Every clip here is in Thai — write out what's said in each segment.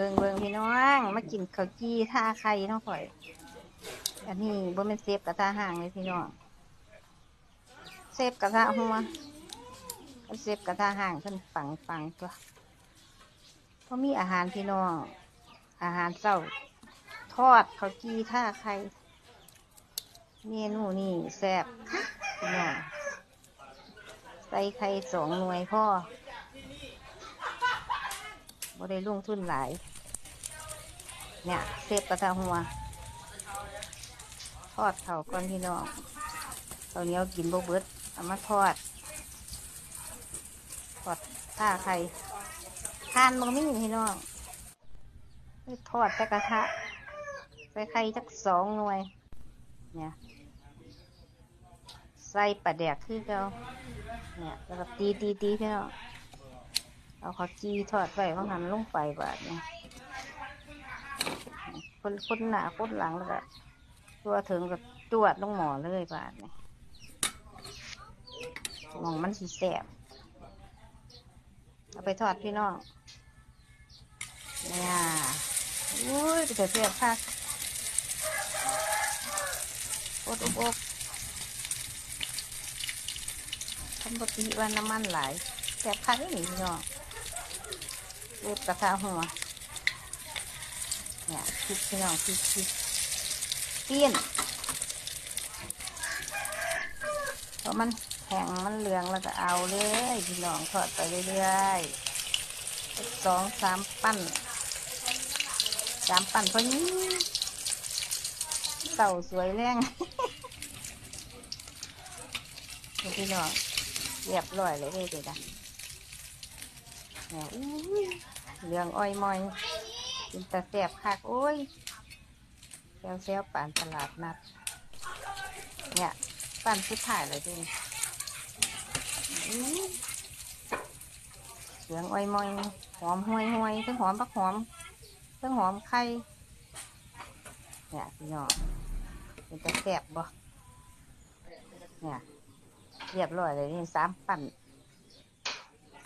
บิ่งเบิ่งพี่น้องมากินข้าวจี้ท่าไข่น้องข่อย อันนี้บ่เป็นเซฟกระทะห่างเลยพี่น้องเซฟกระทะหัวอันเซฟกระทะห่างเพิ่นปังปังตัวเพราะมีอาหารพี่น้อง อาหารเศร้า ทอดข้าวจี้ท่าไข่เมนูนี่แซ่บพี่น้องใส่ไข่สองหน่วยพ่อบ่ได้ลงทุนหลาย เนี่ยเซฟกระทะหัวทอดเขาก่อนพี่น้องตอนนี้อกินโบเบิดเอามาทอดทอดท่าไข่ทานมันไม่มีพี่น้องทอดแต่กระทะใส่ไข่จักสองหน่วย เนี่ยใส่ปลาแดกคือเราเนี่ยแล้วก็ตีตีตีพี่น้องเอาข้าวจีทอดไว้ว่างหันลงไปบาดเนี่ย คนคนหน้าคนหลังแล้วก็ตัวถึงกับจวดลงหมอเลยบาดเนี่ยมองมันสีแสบเอาไปทอดพี่น้องเนี่ยอุ้ยจะแสบคักโอ๊ตโอ๊ตทำปกติว่าน้ำมันไหลแสบคักนี่พี่น้องเล็บกระทะหัว เนี่ยพริกพี่น้องพริกพริกเปี้ยนเพราะมันแข็งมันเหลืองแล้วก็เอาเลยพี่น้องทอดไปเรื่อยๆสองสามปั้นสามปั้นพราะนี้เต่าสวยแรงพี่น้องเรียบร้อยเลยเด้เด็ดอะเนี่ยอุ้ยเหลืองอ้อยมอย กินแตะแสบคักโอ้ยเซลเซลป่านตลาดนัด เนี่ยปั่นสุดท้ายเลยจริงเสียงอ้อยมอยหอมห่วยห่วยทั้งหอมปักหอมทั้งหอมไข่เนี่ยพี่น้องเป็นจะแสบบ่เนี่ยเรียบร้อยเลยนี่สามปั่น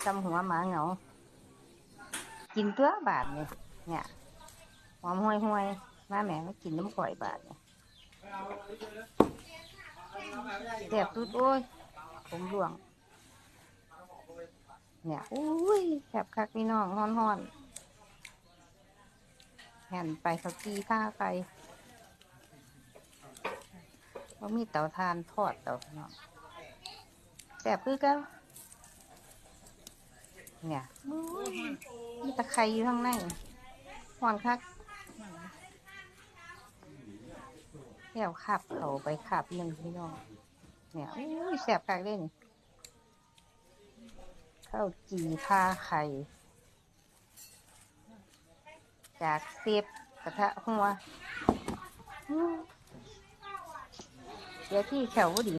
จำหัวหมาเหงากินตัวบาทเนี่ยเนี่ย อมห่วยห่วยๆมาแม่มากินน้ำข่อยบาทเนี่ยแสบตุ๊ดโอ้ยผมร่วง เนี่ยอุ้ยแสบคักพี่น้องฮ้อนฮ้อนแห่นไปเขาจีท่าไปว่ามีเตาทานทอดเตาพี่น้องแสบคือกันเนี่ยมีตะไคร้อยู่ข้างในฮ้อนคัก เดี๋ยวขับเขาไปขับหนึ่งพี่น้องเนี่ยอุ้ยแสบคักเล่นข้าวจีผ้าไข่ จากเสียบกระทะหัวเดี๋ยวที่แถวบ่ดี